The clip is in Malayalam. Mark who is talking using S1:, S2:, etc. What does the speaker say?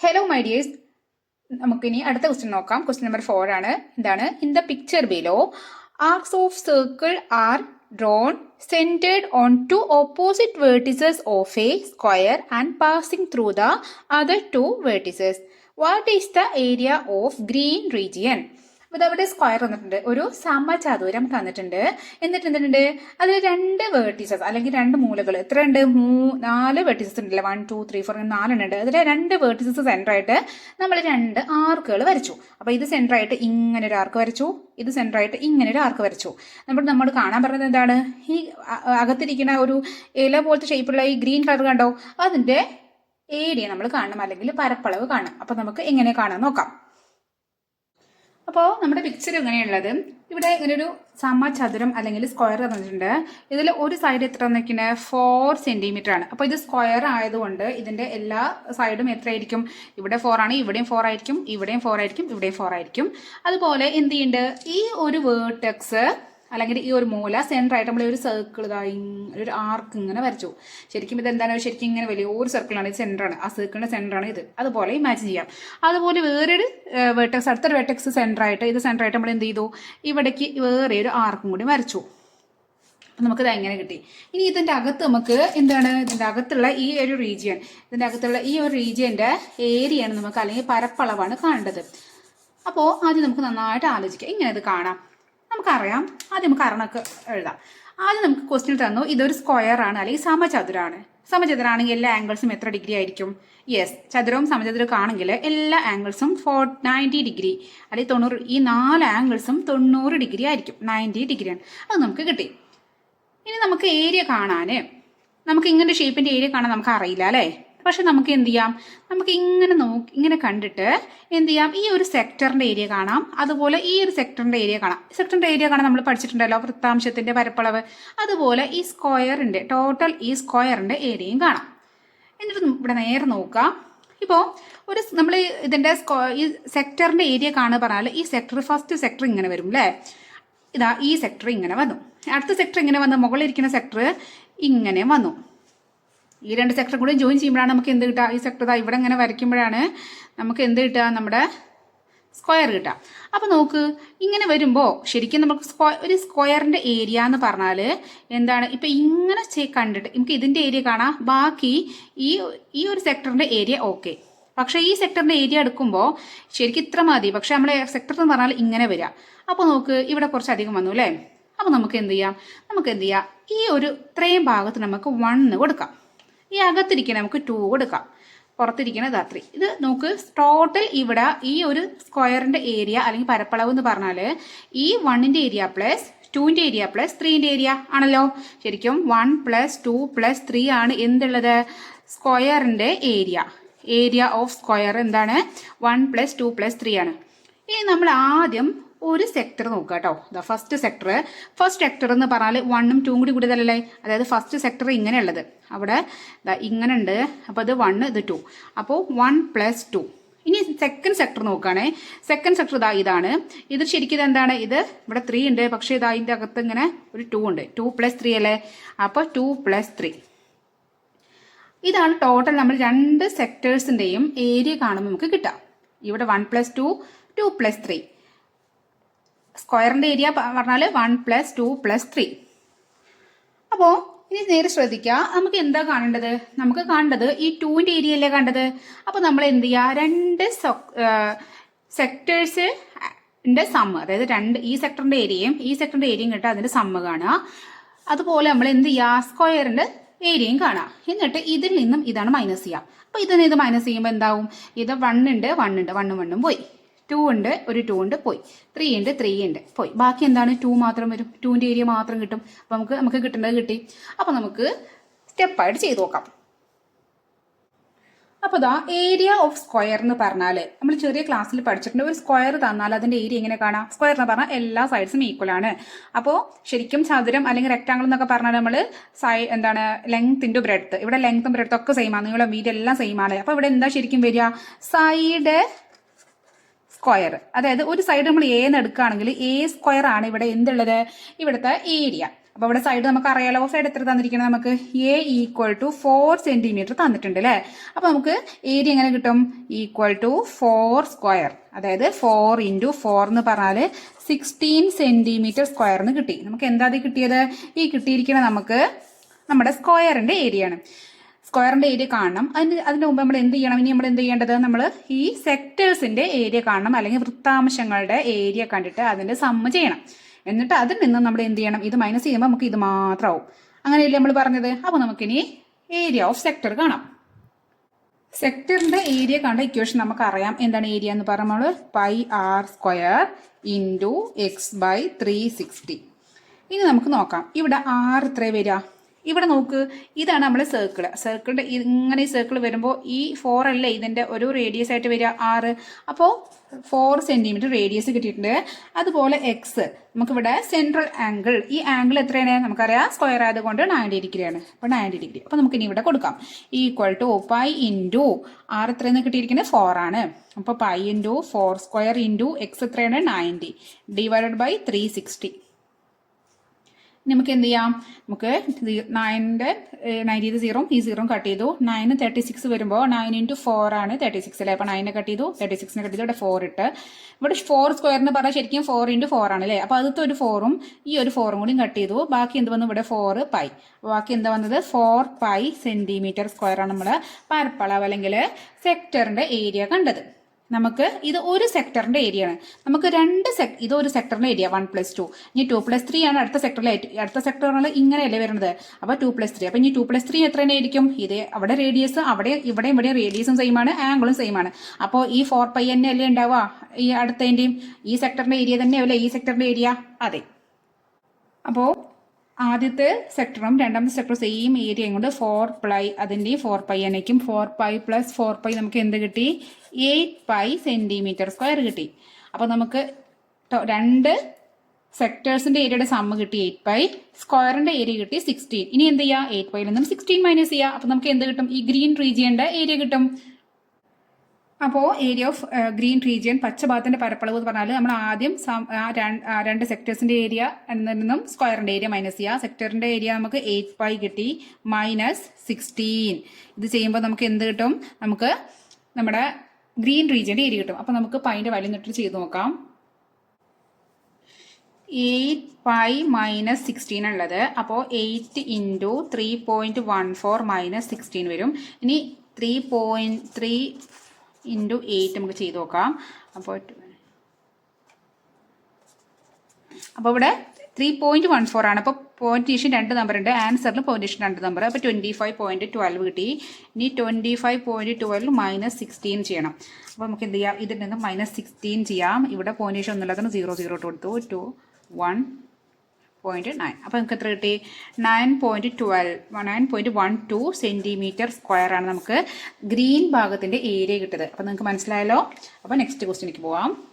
S1: ഹലോ മൈ ഡിയേഴ്സ് നമുക്കിനി അടുത്ത ക്വസ്റ്റ്യൻ നോക്കാം ക്വസ്റ്റ്യൻ നമ്പർ ഫോർ ആണ് എന്താണ് in the picture below arcs of circle are drawn centred on two opposite vertices of a square and passing through the other two vertices what is the area of green region അപ്പോൾ അവിടെ സ്ക്വയർ തന്നിട്ടുണ്ട് ഒരു സമചതുരം തന്നിട്ടുണ്ട്. എന്നിട്ട് എന്തിട്ടുണ്ട്? അതിൽ രണ്ട് വേർട്ടീസസ് അല്ലെങ്കിൽ രണ്ട് മൂലകൾ എത്ര ഉണ്ട്? മൂ നാല് വേർട്ടീസസ് ഉണ്ടല്ലേ? വൺ ടു ത്രീ ഫോർ നാലെണ്ണം ഉണ്ട്. അതിൽ രണ്ട് വേർട്ടീസസ് സെന്റർ ആയിട്ട് നമ്മൾ രണ്ട് ആർക്കുകൾ വരച്ചു. അപ്പോൾ ഇത് സെന്റർ ആയിട്ട് ഇങ്ങനെ ഒരു ആർക്ക് വരച്ചു. ഇത് സെന്റർ ആയിട്ട് ഇങ്ങനെ ഒരു ആർക്ക് വരച്ചു. നമ്മൾ നമ്മൾ കാണാൻ പറഞ്ഞത് എന്താണ്? ഈ അകത്തിരിക്കുന്ന ഒരു ഇല പോലത്തെ ഷേപ്പുള്ള ഈ ഗ്രീൻ കളർ കണ്ടോ? അതിന്റെ ഏരിയ നമ്മൾ കാണണം. അല്ലെങ്കിൽ പരപ്പളവ് കാണണം. അപ്പോൾ നമുക്ക് എങ്ങനെ കാണാൻ നോക്കാം. അപ്പോൾ നമ്മുടെ പിക്ചർ എങ്ങനെയുള്ളത്? ഇവിടെ ഇങ്ങനൊരു സമചതുരം അല്ലെങ്കിൽ സ്ക്വയർ തന്നിട്ടുണ്ട്. ഇതിൽ ഒരു സൈഡ് എത്ര നിൽക്കുന്നത് ഫോർ സെന്റിമീറ്റർ ആണ്. അപ്പോൾ ഇത് സ്ക്വയർ ആയതുകൊണ്ട് ഇതിന്റെ എല്ലാ സൈഡും എത്രയായിരിക്കും? ഇവിടെ ഫോർ ആണ് ഇവിടെയും ഫോർ ആയിരിക്കും ഇവിടെയും ഫോർ ആയിരിക്കും ഇവിടെയും ഫോർ ആയിരിക്കും. അതുപോലെ എന്ത് ചെയ്യുന്നുണ്ട് ഈ ഒരു വേർട്ടെക്സ് അല്ലെങ്കിൽ ഈ ഒരു മൂല സെന്റർ ആയിട്ട് നമ്മൾ ഒരു സർക്കിൾ ഇതായി ഒരു ആർക്ക് ഇങ്ങനെ വരച്ചു. ശരിക്കും ഇത് എന്താണ്? ശരിക്കും ഇങ്ങനെ വലിയൊരു സർക്കിളാണ് ഇത് സെന്ററാണ് ആ സർക്കിളിന്റെ സെന്ററാണ് ഇത്. അതുപോലെ ഇമാജിൻ ചെയ്യാം. അതുപോലെ വേറൊരു വെട്ടക്സ് അടുത്തൊരു വെട്ടക്സ് സെന്റർ ആയിട്ട് ഇത് സെന്റർ ആയിട്ട് നമ്മൾ എന്ത് ചെയ്തു? ഇവിടേക്ക് വേറെ ഒരു ആർക്കും കൂടി വരച്ചു. അപ്പം നമുക്കിത് എങ്ങനെ കിട്ടി? ഇനി ഇതിന്റെ അകത്ത് നമുക്ക് എന്താണ്? ഇതിന്റെ അകത്തുള്ള ഈ ഒരു റീജിയൻ ഇതിന്റെ അകത്തുള്ള ഈ ഒരു റീജിയന്റെ ഏരിയയാണ് നമുക്ക് അല്ലെങ്കിൽ പരപ്പളവാണ് കാണേണ്ടത്. അപ്പോൾ ആദ്യം നമുക്ക് നന്നായിട്ട് ആലോചിക്കാം. ഇങ്ങനെ ഇത് കാണാം. നമുക്കറിയാം. ആദ്യം നമുക്ക് അരണക്ക് എഴുതാം. ആദ്യം നമുക്ക് ക്വസ്റ്റ്യൻ തന്നു ഇതൊരു സ്ക്വയർ ആണ് അല്ലെങ്കിൽ സമചതുരാണ്. സമചതുരാണെങ്കിൽ എല്ലാ ആംഗിൾസും എത്ര ഡിഗ്രി ആയിരിക്കും? യെസ് ചതുരവും സമചതുരവും ആണെങ്കിൽ എല്ലാ ആംഗിൾസും ഫോർ നയന്റി ഡിഗ്രി അല്ലെങ്കിൽ തൊണ്ണൂറ് ഈ നാല് ആംഗിൾസും തൊണ്ണൂറ് ഡിഗ്രി ആയിരിക്കും. നയന്റി ഡിഗ്രിയാണ് അത് നമുക്ക് കിട്ടി. ഇനി നമുക്ക് ഏരിയ കാണാൻ നമുക്ക് ഇങ്ങനെ ഷേപ്പിന്റെ ഏരിയ കാണാൻ നമുക്ക് അറിയില്ല അല്ലേ? പക്ഷെ നമുക്ക് എന്ത് ചെയ്യാം? നമുക്ക് ഇങ്ങനെ നോക്കി ഇങ്ങനെ കണ്ടിട്ട് എന്ത് ചെയ്യാം? ഈ ഒരു സെക്ടറിന്റെ ഏരിയ കാണാം. അതുപോലെ ഈ ഒരു സെക്ടറിന്റെ ഏരിയ കാണാം. സെക്ടറിന്റെ ഏരിയ കാണാൻ നമ്മൾ പഠിച്ചിട്ടുണ്ടല്ലോ വൃത്താംശത്തിന്റെ പരപ്പളവ്. അതുപോലെ ഈ സ്ക്വയറിന്റെ ടോട്ടൽ ഈ സ്ക്വയറിന്റെ ഏരിയയും കാണാം. എന്നിട്ട് ഇവിടെ നേരെ നോക്കാം. ഇപ്പോൾ ഒരു നമ്മൾ ഇതിന്റെ ഈ സെക്ടറിന്റെ ഏരിയ കാണുക പറഞ്ഞാൽ ഈ സെക്ടർ ഫസ്റ്റ് സെക്ടർ ഇങ്ങനെ വരും അല്ലേ ഇതാ ഈ സെക്ടർ ഇങ്ങനെ വന്നു. അടുത്ത സെക്ടർ ഇങ്ങനെ വന്നു മുകളിലിരിക്കുന്ന സെക്ടർ ഇങ്ങനെ വന്നു. ഈ രണ്ട് സെക്ടർ കൂടി ജോയിൻ ചെയ്യുമ്പോഴാണ് നമുക്ക് എന്ത് കിട്ടുക? ഈ സെക്ടർ ഇവിടെ ഇങ്ങനെ വരയ്ക്കുമ്പോഴാണ് നമുക്ക് എന്ത് കിട്ടുക? നമ്മുടെ സ്ക്വയർ കിട്ടുക. അപ്പോൾ നോക്ക് ഇങ്ങനെ വരുമ്പോൾ ശരിക്കും നമുക്ക് സ്ക്വയർ ഒരു സ്ക്വയറിന്റെ ഏരിയ എന്ന് പറഞ്ഞാൽ എന്താണ്? ഇപ്പം ഇങ്ങനെ കണ്ടിട്ട് നമുക്ക് ഇതിന്റെ ഏരിയ കാണാം. ബാക്കി ഈ ഈ ഒരു സെക്ടറിന്റെ ഏരിയ ഓക്കെ പക്ഷേ ഈ സെക്ടറിന്റെ ഏരിയ എടുക്കുമ്പോൾ ശരിക്കും ഇത്ര മതി. പക്ഷേ നമ്മളെ സെക്ടർ എന്ന് പറഞ്ഞാൽ ഇങ്ങനെ വരിക. അപ്പോൾ നോക്ക് ഇവിടെ കുറച്ച് അധികം വന്നു അല്ലേ? അപ്പോൾ നമുക്ക് എന്ത് ചെയ്യാം? നമുക്ക് എന്ത് ചെയ്യാം? ഈ ഒരു ഇത്രയും ഭാഗത്ത് നമുക്ക് വണ്ണ് കൊടുക്കാം. ഈ അകത്തിരിക്കണ നമുക്ക് ടു കൊടുക്കാം. പുറത്തിരിക്കണ ധാത്രി ഇത് നമുക്ക് ടോട്ടൽ ഇവിടെ ഈ ഒരു സ്ക്വയറിന്റെ ഏരിയ അല്ലെങ്കിൽ പരപ്പളവ് എന്ന് പറഞ്ഞാൽ ഈ വണ്ണിന്റെ ഏരിയ പ്ലസ് ടുവിന്റെ ഏരിയ പ്ലസ് ത്രീന്റെ ഏരിയ ആണല്ലോ. ശരിക്കും one plus two plus three ആണ് എന്തുള്ളത്? സ്ക്വയറിന്റെ ഏരിയ ഏരിയ ഓഫ് സ്ക്വയർ എന്താണ്? One plus two plus three ആണ്. ഇനി നമ്മൾ ആദ്യം ഒരു സെക്ടർ നോക്കുക കേട്ടോ the first sector first sector എന്ന് പറഞ്ഞാൽ വണ്ണും ടൂ കൂടി കൂടുതലല്ലേ അതായത് ഫസ്റ്റ് സെക്ടർ ഇങ്ങനെയുള്ളത്. അവിടെ ഇങ്ങനെ ഉണ്ട് അപ്പോൾ ഇത് വണ്ണ് ഇത് ടു അപ്പോൾ വൺ പ്ലസ് ടു ഇനി സെക്കൻഡ് സെക്ടർ നോക്കുകയാണേ. സെക്കൻഡ് സെക്ടർ ഇതാ ഇതാണ്. ഇത് ശരിക്കും എന്താണ്? ഇത് ഇവിടെ ത്രീ ഉണ്ട്. പക്ഷേ ഇതാ ഇതിന്റെ അകത്ത് ഇങ്ങനെ ഒരു ടു ഉണ്ട്. ടു പ്ലസ് ത്രീ അല്ലേ? അപ്പോൾ ടു പ്ലസ് ത്രീ ഇതാണ് ടോട്ടൽ നമ്മൾ രണ്ട് സെക്ടേഴ്സിന്റെയും ഏരിയ കാണുമ്പോൾ നമുക്ക് കിട്ടാം ഇവിടെ one plus two two plus three സ്ക്വയറിന്റെ ഏരിയ പറഞ്ഞാൽ one plus two plus three അപ്പോൾ ഇനി നേരെ ശ്രദ്ധിക്കുക നമുക്ക് എന്താ കാണേണ്ടത്? നമുക്ക് കാണേണ്ടത് ഈ ടൂവിന്റെ ഏരിയ അല്ലേ കണ്ടത് അപ്പോൾ നമ്മൾ എന്ത് ചെയ്യുക രണ്ട് സെക്ടേഴ്സ് ന്റെ സമ്മ് അതായത് രണ്ട് ഈ സെക്ടറിന്റെ ഏരിയയും ഈ സെക്ടറിന്റെ ഏരിയയും കിട്ടുക അതിന്റെ സമ്മ് കാണുക. അതുപോലെ നമ്മൾ എന്ത് ചെയ്യുക സ്ക്വയറിന്റെ ഏരിയയും കാണാം എന്നിട്ട് ഇതിൽ നിന്നും ഇതാണ് മൈനസ് ചെയ്യുക. അപ്പോൾ ഇതിൽ നിന്ന് ഇത് മൈനസ് ചെയ്യുമ്പോൾ എന്താവും? ഇത് വൺ ഉണ്ട് ഉണ്ട് വണ്ണും വണ്ണും പോയി. ടു ഉണ്ട് ഒരു ടു ഉണ്ട് പോയി. ത്രീ ഉണ്ട് ത്രീ ഉണ്ട് പോയി. ബാക്കി എന്താണ് ടു മാത്രം വരും? ടുവിന്റെ ഏരിയ മാത്രം കിട്ടും. അപ്പോൾ നമുക്ക് നമുക്ക് കിട്ടേണ്ടത് കിട്ടി. അപ്പോൾ നമുക്ക് സ്റ്റെപ്പായിട്ട് ചെയ്ത് നോക്കാം. അപ്പോൾ ദാ ഏരിയ ഓഫ് സ്ക്വയർ എന്ന് പറഞ്ഞാൽ നമ്മൾ ചെറിയ ക്ലാസ്സിൽ പഠിച്ചിട്ടുണ്ട്. ഒരു സ്ക്വയർ തന്നാൽ അതിന്റെ ഏരിയ എങ്ങനെ കാണാം? സ്ക്വയർ എന്ന് പറഞ്ഞാൽ എല്ലാ സൈഡ്സും ഈക്വൽ ആണ്. അപ്പോൾ ശരിക്കും ചതുരം അല്ലെങ്കിൽ റെക്ടാങ്കിൾ എന്നൊക്കെ പറഞ്ഞാൽ നമ്മൾ സൈ എന്താണ് ലെങ്ത് ബ്രെഡ്ത്ത് ഇവിടെ ലെങ്ത്തും ബ്രെഡ്ത്തും ഒക്കെ സെയിം ആണ്. നിങ്ങളുടെ വീതി എല്ലാം ആണ്. അപ്പോൾ ഇവിടെ എന്താ ശരിക്കും വരിക? Side square. അതായത് ഒരു സൈഡ് നമ്മൾ എ എന്ന് എടുക്കുകയാണെങ്കിൽ എ സ്ക്വയർ ആണ് ഇവിടെ എന്തുള്ളത്? ഇവിടുത്തെ ഏരിയ അപ്പോൾ ഇവിടെ സൈഡ് നമുക്ക് അറിയാലോ സൈഡ് എത്ര തന്നിരിക്കണം നമുക്ക് A equal to four centimetre തന്നിട്ടുണ്ട് അല്ലേ? അപ്പോൾ നമുക്ക് ഏരിയ എങ്ങനെ കിട്ടും? ഈക്വൽ ടു ഫോർ സ്ക്വയർ അതായത് ഫോർ ഇന്റു ഫോർ എന്ന് പറഞ്ഞാൽ സിക്സ്റ്റീൻ സ്ക്വയർ എന്ന് കിട്ടി. നമുക്ക് എന്താ കിട്ടിയത്? ഈ കിട്ടിയിരിക്കുന്നത് നമുക്ക് നമ്മുടെ സ്ക്വയറിന്റെ ഏരിയ സ്ക്വയറിന്റെ ഏരിയ കാണണം. അതിന് അതിന് മുമ്പ് നമ്മൾ എന്ത് ചെയ്യണം? ഇനി നമ്മൾ എന്ത് ചെയ്യേണ്ടത്? നമ്മൾ ഈ സെക്ടേഴ്സിന്റെ ഏരിയ കാണണം. അല്ലെങ്കിൽ വൃത്താംശങ്ങളുടെ ഏരിയ കണ്ടിട്ട് അതിന്റെ സമ്മ ചെയ്യണം. എന്നിട്ട് അതിൽ നിന്ന് നമ്മൾ എന്ത് ചെയ്യണം? ഇത് മൈനസ് ചെയ്യുമ്പോൾ നമുക്ക് ഇത് മാത്രമാവും. അങ്ങനെയല്ലേ നമ്മൾ പറഞ്ഞത്? അപ്പോൾ നമുക്കിനി ഏരിയ ഓഫ് സെക്ടർ കാണാം. സെക്ടറിന്റെ ഏരിയ കണ്ട ഇക്വേഷൻ നമുക്ക് അറിയാം എന്താണ് ഏരിയ എന്ന് പറയുമ്പോൾ pi r square into x by three sixty ഇനി നമുക്ക് നോക്കാം. ഇവിടെ ആർ എത്ര വരിക? ഇവിടെ നോക്ക് ഇതാണ് നമ്മൾ സർക്കിൾ സർക്കിളിന്റെ ഇങ്ങനെ ഈ സർക്കിൾ വരുമ്പോൾ ഈ ഫോർ അല്ലേ ഇതിന്റെ ഒരു റേഡിയസ് ആയിട്ട് വരിക ആറ്. അപ്പോൾ ഫോർ സെന്റിമീറ്റർ റേഡിയസ് കിട്ടിയിട്ടുണ്ട്. അതുപോലെ എക്സ് നമുക്കിവിടെ സെൻട്രൽ ആംഗിൾ ഈ ആംഗിൾ എത്രയാണ്? നമുക്കറിയാം സ്ക്വയർ ആയതുകൊണ്ട് നയന്റി ഡിഗ്രിയാണ് അപ്പോൾ നയന്റി ഡിഗ്രി അപ്പോൾ നമുക്ക് ഇനി ഇവിടെ കൊടുക്കാം. Equal to pi into r എത്രയെന്ന് കിട്ടിയിരിക്കുന്നത് ഫോർ ആണ്. അപ്പോൾ pi into four square into x എത്രയാണ്? Ninety divided by three sixty നമുക്ക് എന്ത് ചെയ്യാം? നമുക്ക് നയന്റെ നയന്റീത് സീറോ ഈ സീറോ കട്ട് ചെയ്തു. നയൻ തേർട്ടി സിക്സ് വരുമ്പോൾ നയൻ ഇന്റു ഫോർ ആണ് തേർട്ടി സിക്സ് അല്ലേ അപ്പോൾ നയനെ കട്ട് ചെയ്തു തേർട്ടി സിക്സിനെ കട്ട് ചെയ്തു ഇവിടെ ഫോർ ഇട്ട്. ഇവിടെ ഫോർ സ്ക്വയർ എന്ന് പറഞ്ഞാൽ ശരിക്കും ഫോർ ഇന്റു ഫോർ ആണ് അല്ലേ? അപ്പോൾ അതിലത്തെ ഒരു ഫോറും ഈ ഒരു ഫോറും കൂടി കട്ട് ചെയ്തു. ബാക്കി എന്ത് വന്നു? ഇവിടെ ഫോർ പൈ ബാക്കി എന്താ വന്നത്? ഫോർ പൈ സെന്റിമീറ്റർ സ്ക്വയർ ആണ് നമ്മൾ പരപ്പളവ് അല്ലെങ്കിൽ സെക്ടറിന്റെ ഏരിയ കണ്ടത്. നമുക്ക് ഇത് ഒരു സെക്ടറിന്റെ ഏരിയ ആണ്. നമുക്ക് രണ്ട് സെക് ഇത് ഒരു സെക്ടറിന്റെ ഏരിയ വൺ പ്ലസ് ടു ഇനി ടു പ്ലസ് ത്രീ ആണ് അടുത്ത സെക്ടറിലെ അടുത്ത സെക്ടറിൽ ഇങ്ങനെയല്ലേ വരുന്നത്. അപ്പോൾ ടു പ്ലസ് ത്രീ അപ്പോൾ ഇനി ടു പ്ലസ് ത്രീ എത്ര ആയിരിക്കും? ഇത് അവിടെ റേഡിയസ് അവിടെ ഇവിടെ ഇവിടെ റേഡിയസും സെയിം ആണ് ആംഗിളും സെയിം ആണ്. അപ്പോൾ ഈ ഫോർ പൈ തന്നെ അല്ലേ ഉണ്ടാവുക? ഈ അടുത്തതിന്റെയും ഈ സെക്ടറിന്റെ ഏരിയ തന്നെ അല്ലേ? ഈ സെക്ടറിന്റെ ഏരിയ അതെ. അപ്പോൾ ആദ്യത്തെ സെക്ടറും രണ്ടാമത്തെ സെക്ടറും സെയിം ഏരിയയും കൊണ്ട് ഫോർ പ്ലൈ അതിന്റെ four pi അനയ്ക്കും. Four pi plus four pi നമുക്ക് എന്ത് കിട്ടി? എയ്റ്റ് പൈ സെന്റിമീറ്റർ സ്ക്വയർ കിട്ടി. അപ്പോൾ നമുക്ക് രണ്ട് സെക്ടേഴ്സിന്റെ ഏരിയയുടെ സമ്മ് കിട്ടി എയ്റ്റ് പൈ സ്ക്വയറിന്റെ ഏരിയ കിട്ടി സിക്സ്റ്റീൻ ഇനി എന്ത് ചെയ്യുക എയ്റ്റ് പൈയിൽ നിന്നും സിക്സ്റ്റീൻ മൈനസ് ചെയ്യുക അപ്പോൾ നമുക്ക് എന്ത് കിട്ടും? ഈ ഗ്രീൻ റീജിയന്റെ ഏരിയ കിട്ടും. അപ്പോൾ ഏരിയ ഓഫ് ഗ്രീൻ റീജിയൻ പച്ച ഭാഗത്തിന്റെ പരപ്പളവ് എന്ന് പറഞ്ഞാൽ നമ്മൾ ആദ്യം ആ രണ്ട് സെക്ടേഴ്സിന്റെ ഏരിയ എന്നതിൽ നിന്നും സ്ക്വയറിന്റെ ഏരിയ മൈനസ് ചെയ്യുക സെക്ടറിന്റെ ഏരിയ നമുക്ക് എയ്റ്റ് പൈ കിട്ടി മൈനസ് സിക്സ്റ്റീൻ ഇത് ചെയ്യുമ്പോൾ നമുക്ക് എന്ത് കിട്ടും? നമുക്ക് നമ്മുടെ ഗ്രീൻ റീജിയന്റെ ഏരിയ കിട്ടും. അപ്പോൾ നമുക്ക് പൈന്റെ വാല്യൂ നിട്ട് ചെയ്ത് നോക്കാം. എയ്റ്റ് പൈ മൈനസ് സിക്സ്റ്റീൻ ഉള്ളത്. അപ്പോൾ eight into three point one four minus sixteen വരും. ഇനി three point three into eight നമുക്ക് ചെയ്ത് നോക്കാം. അപ്പോൾ അപ്പോൾ ഇവിടെ ത്രീ പോയിന്റ് വൺ ഫോർ ആണ്. അപ്പോൾ പോയിന്റേഷൻ രണ്ട് നമ്പർ ഉണ്ട്. ആൻസറിൽ പോയിന്റേഷൻ രണ്ട് നമ്പർ അപ്പോൾ ട്വന്റി ഫൈവ് പോയിന്റ് ട്വൽവ് കിട്ടി. ഇനി twenty five point twelve minus sixteen ചെയ്യണം. അപ്പോൾ നമുക്ക് എന്ത് ചെയ്യാം? ഇതിൽ നിന്ന് മൈനസ് സിക്സ്റ്റീൻ ചെയ്യാം. ഇവിടെ പോയിന്റേഷൻ ഒന്നുമില്ലാത്തത് സീറോ സീറോ ഇട്ട് കൊടുത്തു. ടു വൺ പോയിന്റ് നയൻ അപ്പോൾ നമുക്ക് എത്ര കിട്ടി? Nine point twelve nine point one two centimetre square ആണ് നമുക്ക് ഗ്രീൻ ഭാഗത്തിന്റെ ഏരിയ കിട്ടിയത്. അപ്പോൾ നിങ്ങൾക്ക് മനസ്സിലായല്ലോ? അപ്പോൾ നെക്സ്റ്റ് ക്വസ്റ്റ്യനിലേക്ക് പോവാം.